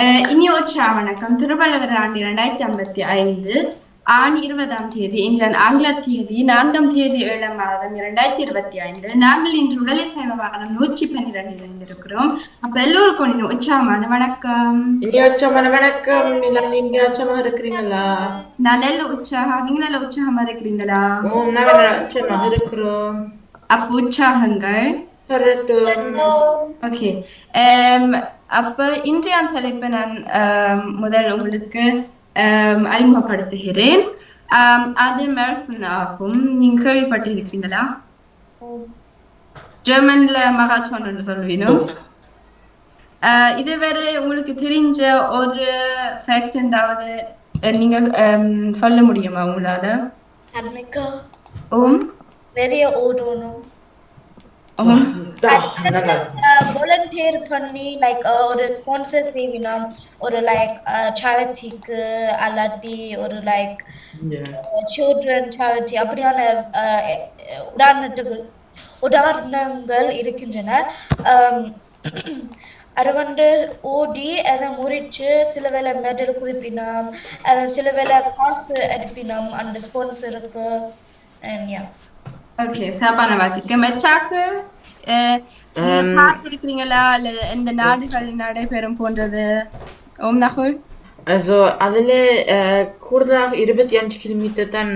அஹ் இனிய உற்சா வணக்கம் திருவள்ளுவர் ஆண்டு இரண்டாயிரத்தி ஐம்பத்தி ஐந்து ஆண் இருபதாம் தேதி இன்று ஆங்கில தேதி நான்காம் தேதி ஏழாம் மாதம் இரண்டாயிரத்தி இருபத்தி ஐந்து நாங்கள் இன்று உடலை சேவை வாகனம் நூற்றி பன்னிரெண்டில் இணைந்திருக்கிறோம். அப்ப எல்லோருக்கும் இனி உற்சாகமான வணக்கம். இனியாச்சமான வணக்கம். நீங்க இருக்கிறீங்களா? நான் நல்ல உற்சாகம் நீங்க நல்ல உற்சாகமா இருக்கிறீங்களா இருக்கிறோம். அப்ப உற்சாகங்கள். ஓகே அப்ப இன்றைய தலைப்பை நான் முதல் உங்களுக்கு அறிமுகப்படுத்துகிறேன். அது மேரத்தான் ஆகும் நீங்க கேள்விப்பட்டிருக்கீங்களா? ஜெர்மன்ல மகாத்மான் என்று சொல்லுவீனும் இதுவரை உங்களுக்கு தெரிஞ்ச ஒரு ஃபேக்ட் எண்டாவது நீங்க சொல்ல முடியுமா உங்களால? ஓம். நிறைய ஓடணும் வாலண்டியர் பண்ணி லைக் ஒரு ஸ்பான்சர் செய்வினோம். ஒரு லைக் சேரிட்டிக்கு அல்லாட்டி ஒரு லைக் சில்ட்ரன் சேரிட்டி அப்படியான அஹ், உதாரணத்துக்கு உதாரணங்கள் இருக்கின்றன. ஆம், அது வந்து ஓடி அதை முறிச்சு சில வேளை மெடல் குறிப்பினோம் அதை சில வேளை காசு அனுப்பினோம் அந்த ஸ்பான்சருக்கு yeah. ஓகே சிறப்பான வார்த்தைக்கு மெச்சாக்கு Also, கூடுதலாக இருபத்தி அஞ்சு கிலோமீட்டர் தான்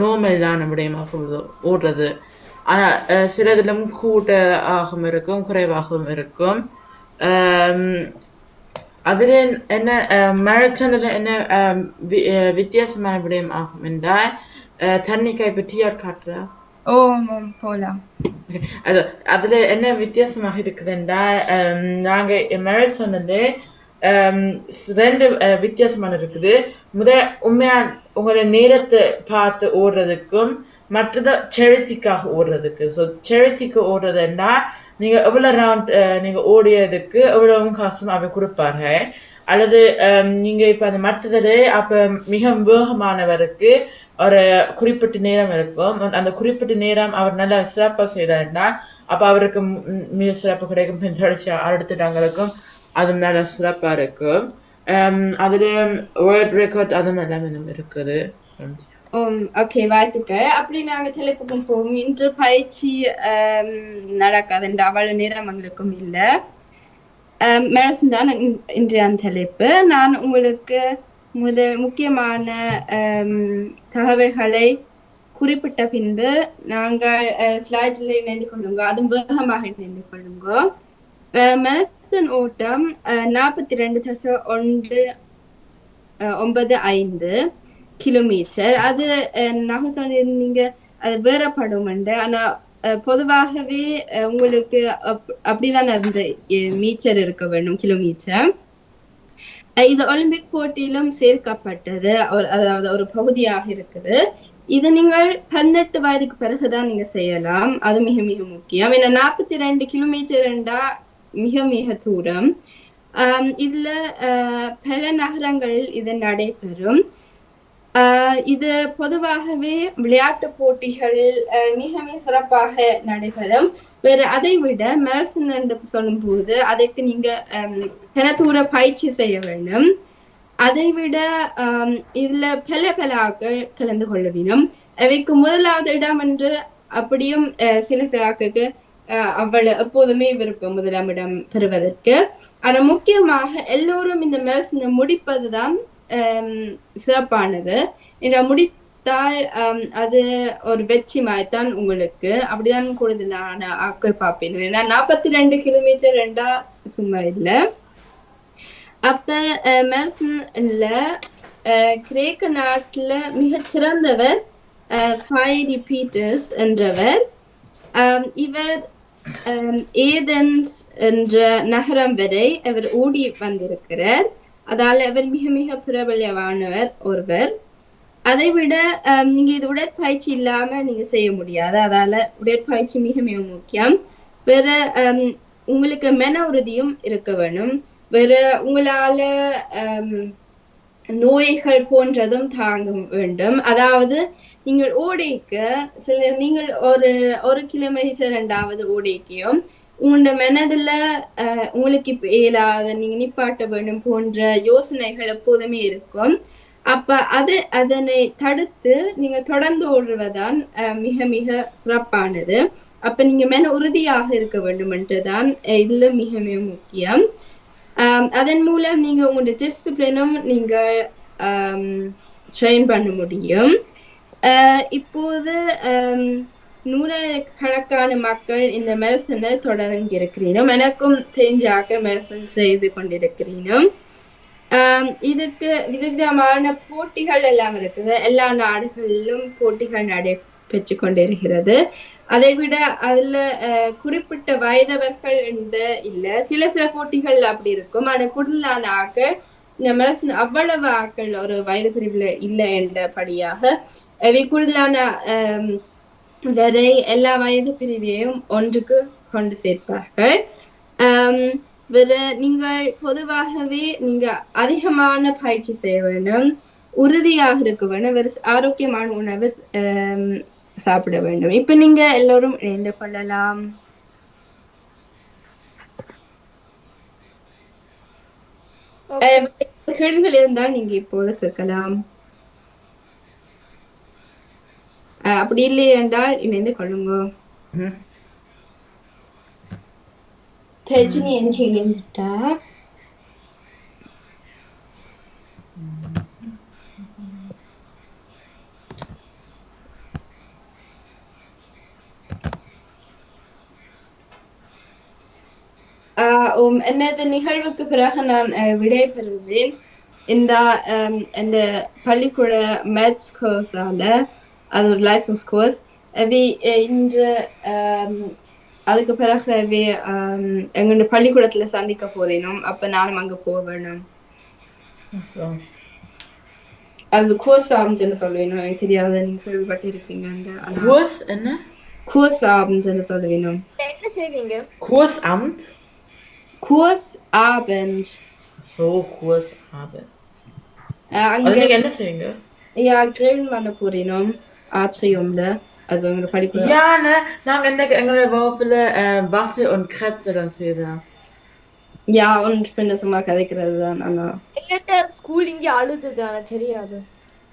நோமலான விடயமாக உள்ளது ஓடுறது. ஆனால் சிலதிலும் கூட ஆகவும் இருக்கும் குறைவாகவும் இருக்கும். அதில் என்ன மேரத்தானில் என்ன வித்தியாசமான விடயம் ஆகும் என்றால் தண்ணி கைப்பு டிஆர் காட்டுறா? ஓ ஓம் போலாம் அது அதுல என்ன வித்தியாசமாக இருக்குதுன்னா ஹம், நாங்க மேரத்தான்ல ரெண்டு அஹ், வித்தியாசமான இருக்குது முத உண்மையா உங்களோட நேரத்தை பார்த்து ஓடுறதுக்கும் மற்றது செழுத்திக்காக ஓடுறதுக்கு ஸோ செழுத்திக்கு ஓடுறதுன்னா நீங்க எவ்வளவு ரவுண்ட் நீங்க ஓடியதுக்கு எவ்வளவு காசும் அவ கொடுப்பாங்க அல்லது ஹம், நீங்க இப்ப அந்த மற்றதுல அப்ப மிக வேகமானவருக்கு ஒரு குறிப்பிட்ட நேரம் இருக்கும். அந்த குறிப்பிட்ட நேரம் அவர் நல்லா சிறப்பாக செய்தார்னா அப்ப அவருக்கு மிக சிறப்பு கிடைக்கும். பின் தொடர்ச்சி அடுத்துட்டவங்களுக்கும் அது நல்லா சிறப்பா இருக்கும். ஹம், அதுல வேர்ல்ட் ரெக்கார்ட் அதுவும் எல்லாம் இன்னும் இருக்குது. ஓகே வாழ்த்துக்கள் அப்படி நாங்க தலைப்புக்கும் போவோம். இன்று பயிற்சி நடக்காது. என்ற அவ்வளவு நேரம் எங்களுக்கும் இல்லை. மேரசன் தான் இன்- இன்றைய தலைப்பு நான் உங்களுக்கு முதல் முக்கியமான தகவல்களை குறிப்பிட்ட பின்பு நாங்கள் ஸ்லாஜில் இணைந்து கொள்ளுங்க அதுவும் வேகமாக இணைந்து கொள்ளுங்க மெரத்தன் ஓட்டம் நாற்பத்தி ரெண்டு தச ஒன்று அஹ், ஒன்பது ஐந்து கிலோமீட்டர் அது அஹ், நான் சொன்னீங்க அது வேறப்படும் ஆனா பொதுவாகவே உங்களுக்கு அப்- அப்படிதான் இருந்த மீச்சர் இருக்க வேண்டும் கிலோமீட்டர் இது ஒலிம்பிக் போட்டியிலும் சேர்க்கப்பட்டது அதாவது ஒரு பகுதியாக இருக்குது. இது நீங்கள் பதினெட்டு வயதுக்கு பிறகுதான் நீங்க செய்யலாம். அது மிக மிக முக்கியம். ஏன்னா நாற்பத்தி ரெண்டு கிலோமீட்டர் என்றா மிக மிக தூரம். இதுல பல நகரங்களில் இது நடைபெறும். ஆஹ் இது பொதுவாகவே விளையாட்டு போட்டிகள் மிக மிக சிறப்பாக நடைபெறும். வேற அதை விட மேரசன் என்று சொல்லும் போது அதற்கு நீங்க ஆம், தூர பயிற்சி செய்ய வேண்டும். அதை விட இதுல பல பல ஆக்கள் கலந்து கொள்ள வேண்டும். அவைக்கு முதலாவது இடம் என்று அப்படியும் சில சில ஆட்களுக்கு ஆஹ், அவ்வளவு எப்போதுமே விருப்பம் முதலாம் இடம் பெறுவதற்கு. ஆனா முக்கியமாக எல்லோரும் இந்த மேரசனை முடிப்பதுதான் Um, சிறப்பானது. இந்த முடித்தால் um, அது ஒரு வெற்றி மாதிரி தான் உங்களுக்கு. அப்படிதான் கூடுதலான ஆட்கள் பார்ப்பேன். ஏன்னா நாற்பத்தி ரெண்டு கிலோமீட்டர் ரெண்டா சும்மா இல்லை. அப்ப மெரசன்ல கிரேக்க நாட்டுல மிகச்சிறந்தவர் ஃபைரி பீட்டர்ஸ் என்றவர். இவர் ஏதன்ஸ் ஏதென்ஸ் என்ற நகரம் வரை அவர் ஓடி வந்திருக்கிறார். அதால அவர் மிக மிக பிரபலமானவர் ஒருவர். அதை விட நீங்க இது உடற்பயிற்சி இல்லாம நீங்க செய்ய முடியாது. அதால உடற்பயிற்சி மிக மிக முக்கியம். வேற உங்களுக்கு மன உறுதியும் இருக்க வேணும். வேற உங்களால நோய்கள் போன்றதும் தாங்க வேண்டும். அதாவது நீங்கள் ஓடைக்கு சில நீங்கள் ஒரு ஒரு கிலோமீட்டர் ரெண்டாவது ஓடைக்கையும் உங்களோட மனதுல உங்களுக்கு இப்ப இயலாத நீங்க நிப்பாட்ட வேண்டும் போன்ற யோசனைகள் எப்போதுமே இருக்கும். அப்ப அது அதனை தடுத்து நீங்க தொடர்ந்து ஓடுவதுதான் மிக மிக சிறப்பானது. அப்ப நீங்க மன உறுதியாக இருக்க வேண்டும் என்றுதான் இதில் இதுல மிக மிக முக்கியம். அதன் மூலம் நீங்க உங்களோட டிசிப்ளினும் நீங்க ட்ரெயின் பண்ண முடியும். இப்போது நூறக்கணக்கான மக்கள் இந்த மெடிசனை தொடங்கியிருக்கிறீனும் எனக்கும் தெரிஞ்சாக்க மெடிசன் செய்து கொண்டிருக்கிறீனும். இதுக்கு விதவிதமான போட்டிகள் எல்லாம் இருக்குது. எல்லா நாடுகளிலும் போட்டிகள் நடைபெற்று கொண்டிருக்கிறது அதை விட அதுல அஹ், குறிப்பிட்ட வயதவர்கள் என்று இல்லை சில சில போட்டிகள் அப்படி இருக்கும். ஆனால் கூடுதலான ஆக்கள் இந்த மெடிசன் அவ்வளவு ஆக்கள் ஒரு வயது பிரிவில் இல்லை என்றபடியாக அவை கூடுதலான வரை எல்லா வயது பிரிவையும் ஒன்றுக்கு கொண்டு சேர்ப்பார்கள். வேற நீங்கள் பொதுவாகவே நீங்க அதிகமான பயிற்சி செய்ய வேண்டும். உறுதியாக இருக்க வேண்டும். வேறு ஆரோக்கியமான உணவு சாப்பிட வேண்டும். இப்ப நீங்க எல்லோரும் இணைந்து கொள்ளலாம். கேள்விகள் இருந்தால் நீங்க இப்போது கேட்கலாம். அப்படி இல்லை என்றால் இணைந்து கொள்ளுங்க. தெரிஞ்சு என்ன செய்யட்டா um, எனது நிகழ்வுக்கு பிறகு நான் அஹ், விடை பெறுவேன். இந்த இந்த பள்ளிக்கூட மேத்ஸ் கோர்ஸால அது ஒரு லைசன்ஸ் கோர்ஸ் அவை அஹ், இன்று um, அதுக்கு பிறகு அவை um, எங்களோட பள்ளிக்கூடத்துல சந்திக்க போறேனும் அப்ப நானும் அங்க போக வேணும் So. அது கோர்ஸ் ஆரம்பிச்சுன்னு சொல்லுவேணும் எனக்கு தெரியாத நீங்க கேள்விப்பட்டிருப்பீங்க Kurs என்ன கோர்ஸ் ஆரம்பிச்சுன்னு சொல்லுவேணும் என்ன செய்வீங்க Kursamt? கோர்ஸ் ஆபன்ஸ் so Kursabend. அங்க அது நீங்க என்ன செய்வீங்க Ja, grillen பண்ண போறேனும் ஆட்ரியும்ல also எங்க படிக்கிற Ja, ne, நாங்க இன்னைக்கு எங்களோட வகுப்புல äh, Waffel und Krebse dann செய்தோம் ja und ich bin das சும்மா கதைக்கிறது தான் ஆனா எங்கிட்ட ஸ்கூல் இங்க அழுதுது ஆனா தெரியாது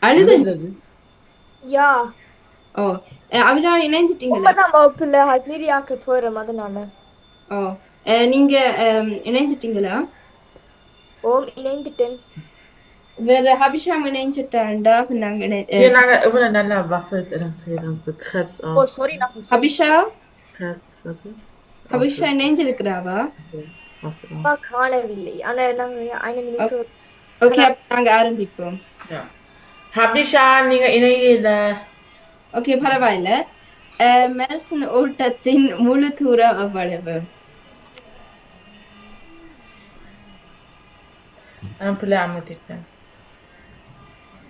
அழுது யா ஓ அஹ் அவிரா இணைஞ்சிட்டீங்களா ஒன்பதாம் வகுப்புல ஹத்னிரியாக்கு போறோம் அதனால ஓ அஹ் நீங்க அஹ், இணைஞ்சிட்டீங்களா ஓம் இணைந்துட்டேன் வேற ஹபிஷாம் இணைஞ்சிட்டாண்டா நாங்க இணை Hier, நாங்க இவ்வளவு நல்லா Waffels dann செய்தோம் so Krebs ஓ auch சாரி நான் ஹபிஷா Krebs also Habisha இணைஞ்சிருக்கிறாவா Waffel auch. சும்மா காணவில்லை. ஆனா நாங்க ஐந்து நிமிஷம் ஓகே நாங்க ஆரம்பிப்போம். Ja. Habisha, நீங்க இணையில ஓகே பரவாயில்ல. மெல்சன் ஓட்டத்தின் முழு தூரம் எவ்வளவு நான் பிள்ளை அமர்த்திட்டேன்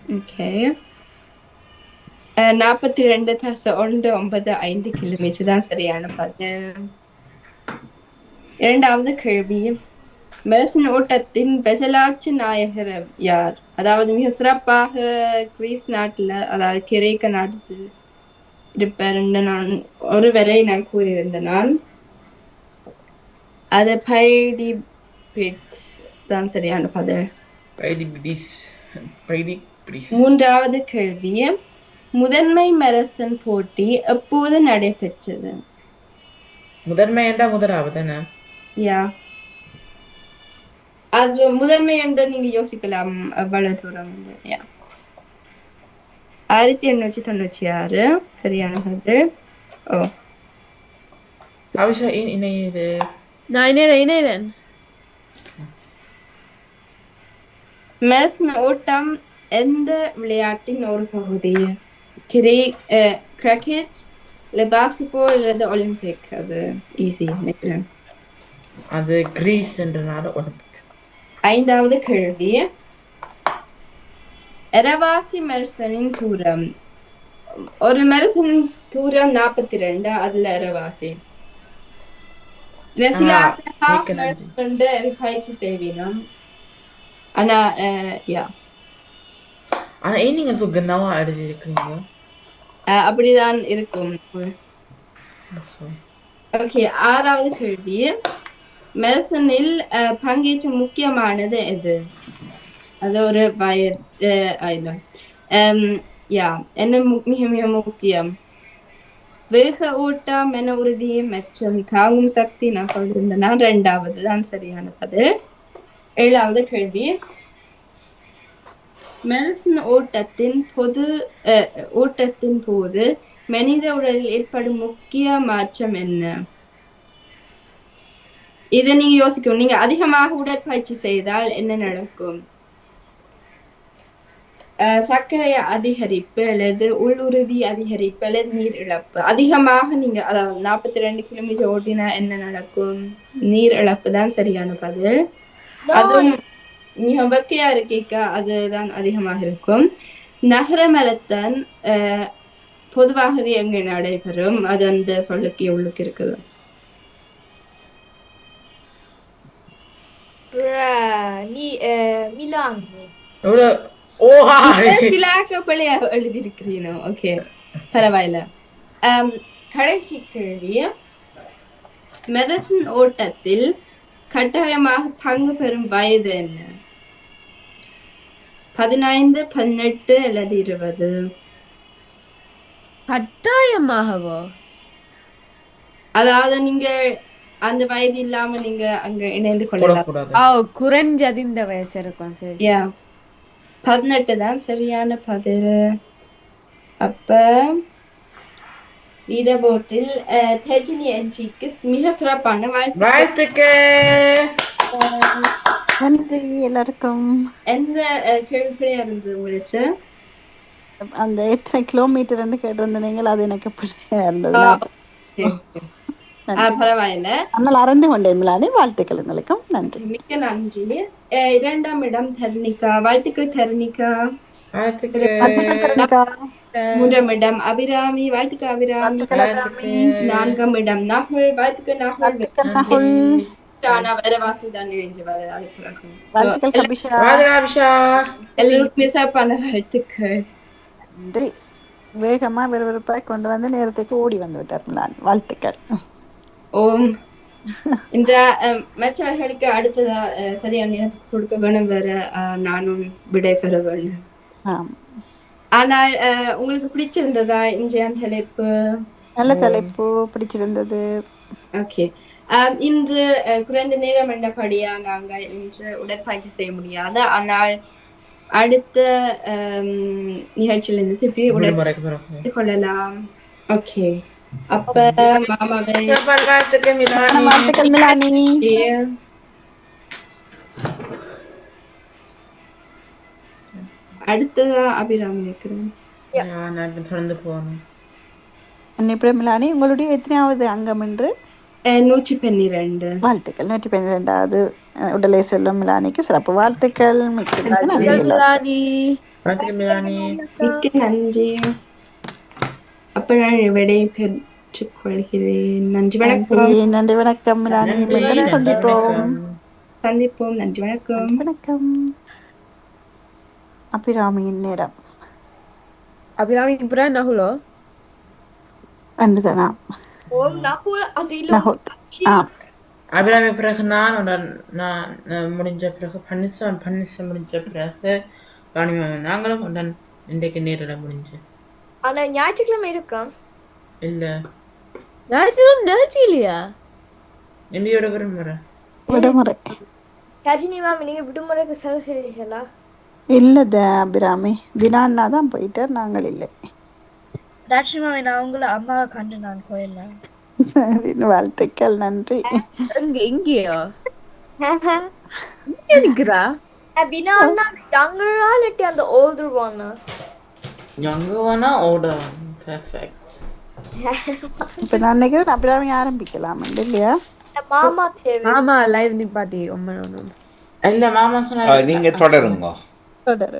Uh, நாற்பத்தி ரெண்டு தச ஒன்று ஒன்பது ஐந்து கிலோமீட்டர் தான் சரியான பதில் இரண்டாவது கேள்வி. மெல்சன் ஓட்டத்தின் பெசலாட்சி நாயகர் யார்? அதாவது மிக சிறப்பாக கிரீஸ் நாட்டுல அதாவது கிரேக்க நாட்டில் இருப்பார் என்று நான் ஒருவரை நான் கூறியிருந்தேன் நான் அது பைடி பிட்ஸ் தான் சரியான பதில் பைடி பிடிஸ் பைடி மூன்றாவது கேள்வி முதன்மை மரத்தன் போட்டி எப்போது நடைபெற்றது? முதன்மை என்றா முதலாவது யா. அது முதன்மை என்று நீங்க யோசிக்கலாம் அவ்வளவு தூரம் வந்து யா. ஆயிரத்தி எண்ணூற்றி தொண்ணூற்றி ஆறு. சரியானது. ஓ. ஏன் இணையுது நான் இணையறேன் இணையறேன் மெல்சன் ஓட்டம் எந்த விளையாட்டின் ஒரு பகுதி கிரே கிரிக்கெட் இல்லை பாஸ்கெட்பால் இல்லை ஒலிம்பிக் அது ஈஸி நினைக்கிறேன். அது கிரீஸ் என்றனால ஒலிம்பிக் ஐந்தாவது கேள்வி. எரவாசி மெரசனின் தூரம். ஒரு மெரசன் தூரம் நாற்பத்தி ரெண்டு அதுல இல்ல சில ஹாஃப். மெரசன் பயிற்சி செய்வீனம். ஆனா யா. ஆனா ஏன் நீங்க so genauer எழுதி இருக்கீங்க அப்படிதான் இருக்கும். ஓகே ஆறாவது கேள்வி. மெரசனில் அஹ், பங்கேற்ற முக்கியமானது எது? அது ஒரு வயர் இல்ல Um, யா என்ன மிக மிக முக்கியம்? வேக ஓட்டம் என உறுதி மற்றும் தாங்கும் சக்தி நான் சொல்லியிருந்தேன்னா ரெண்டாவது தான் சரியான பதில் ஏழாவது கேள்வி. மெரசன் ஓட்டத்தின் பொது ஓட்டத்தின் போது மனித உடலில் ஏற்படும் முக்கிய மாற்றம் என்ன? இதை நீங்க யோசிக்கணும். நீங்க அதிகமாக உடற்பயிற்சி செய்தால் என்ன நடக்கும்? சர்க்கரை அதிகரிப்பு அல்லது உள்ளுறுதி அதிகரிப்பு அல்லது நீர் இழப்பு. அதிகமாக நீங்க அதாவது நாற்பத்தி ரெண்டு கிலோமீட்டர் ஓட்டினா என்ன நடக்கும்? நீர் இழப்பு தான் சரியான பதில். அதுவும் மிக வெக்கையா இருக்கேக்க அதுதான் அதிகமாக இருக்கும். நகர மரத்தான் அஹ், பொதுவாகவே எங்க நடைபெறும். அது அந்த சொல்லுக்கு உள்ளுக்கு இருக்குது. எழுதியிருக்கிறீனோ? ஓகே பரவாயில்ல. கடைசி கேள்வி. மெரசன் ஓட்டத்தில் கட்டாயமாக பங்கு பெறும் வயது என்ன? பதினைந்து பதினெட்டு அல்லது இருபது. கட்டாயமாகவோ? அதாவது நீங்க அந்த வயது இல்லாம நீங்க அங்க இணைந்து கொள்ளலாம். குறைஞ்சது இந்த வயசு இருக்கும் சரி. யா. பதினெட்டு தான் சரியான பதில். அப்ப லீடர்போர்டில் தெஜினி என்ஜிக்கு மிக சிறப்பான வாழ்த்து வாழ்த்துக்கள்! நன்றி எல்லாருக்கும். எந்த கேள்விப்படியா இருந்தது உங்களுக்கு? அந்த எத்தனை கிலோமீட்டர்னு கேட்டிருந்தீங்களா அது எனக்கு பிள்ளையா இருந்தது பரவாயில்ல. ஆனால் அறிந்து கொண்டேன் மிலானி. வாழ்த்துக்கள் உங்களுக்கும். நன்றி. மிக்க நன்றி. இரண்டாம் இடம் தருணிகா. வாழ்த்துக்கள் தருணிகா. மூன்றாம் இடம் அபிராமி. வாழ்த்துக்கள் அபிராமி. நான்காம் இடம் நகுல் வாழ்த்துக்கள் நகுல் எல்லாருக்குமே வாழ்த்துக்கள் நன்றி வேகமா விறுவிறுப்பாய் கொண்டு வந்து நேரத்துக்கு ஓடி வந்து விட்டார் மிலான் வாழ்த்துக்கள் ஓம் இந்த மற்றவர்களுக்கு அடுத்ததா சரியான நேரத்துக்கு கொடுக்க வேணும் வேற நானும் விடை பெற வேணும் ஆம் ஆனால் உங்களுக்கு பிடிச்சிருந்ததா இன்றைய தலைப்பு நல்ல தலைப்பு பிடிச்சிருந்தது ஓகே இன்று குறைந்த நேரம் என்றபடியா நாங்கள் இன்று உடற்பயிற்சி செய்ய முடியாது. ஆனால் அடுத்த நிகழ்ச்சியிலிருந்து திருப்பி உடற்பயிற்சி கொள்ளலாம். ஓகே. அப்ப மாமாவை வாழ்த்துக்கள் மிலானி. அடுத்ததா அபிராமி நினைக்கிறேன் நான் தொடர்ந்து போகணும். அன்னை மிலானி உங்களுடைய எத்தனையாவது அங்கம் என்று? நூற்றி பன்னிரண்டு வாழ்த்துக்கள் நூற்றி பன்னிரெண்டாவது உடலை செல்லும் மிலானிக்கு சிறப்பு வாழ்த்துக்கள் மிக்க நன்றி மிக்க நன்றி அப்ப நான் விடை பெற்றுக் கொள்கிறேன் நன்றி வணக்கம் நன்றி வணக்கம் மிலானி மீண்டும் சந்திப்போம் சந்திப்போம் நன்றி வணக்கம் வணக்கம் அபிராமியின் நேரம் அபிராமி அப்புறம் நகுலோ அன்றுதானா ஓம் நகுல் அசிலும் நகுல் ஆ அபிராமி பிறகு நான் உடன் நான் நான் முடிஞ்ச பிறகு பன்னிசம் பன்னிசம் முடிஞ்ச பிறகு ராணி நாங்களும் உடன் இன்றைக்கு நேரிட முடிஞ்சு ஆனா ஞாயிற்றுக்கிழமை இருக்கும் இல்ல ஞாயிற்று நிகழ்ச்சி இல்லையா இந்தியோட விரும்புற விடுமுறை ரஜினி மேம் நீங்க விடுமுறைக்கு செல்கிறீர்களா இல்லை த அபிராமி தினான்னா தான் போயிட்டார் நாங்கள் இல்லை மாமி நான் உங்களை அம்மாவை கண்டு நான் கோயில்ல. சரி, வாழ்த்துக்கள் நன்றி. எங்க எங்கேயோ அப்படின்னா அந்த இல்லாட்டி இப்போ நான் நினைக்கிறேன் அபிராமி ஆரம்பிக்கலாம்? இல்லையா? மாமா ஆமா லைவ் நிப்பாட்டி ஒம்மன் ஒன்று இல்ல மாமா நீங்க தொடருங்க. தொடரு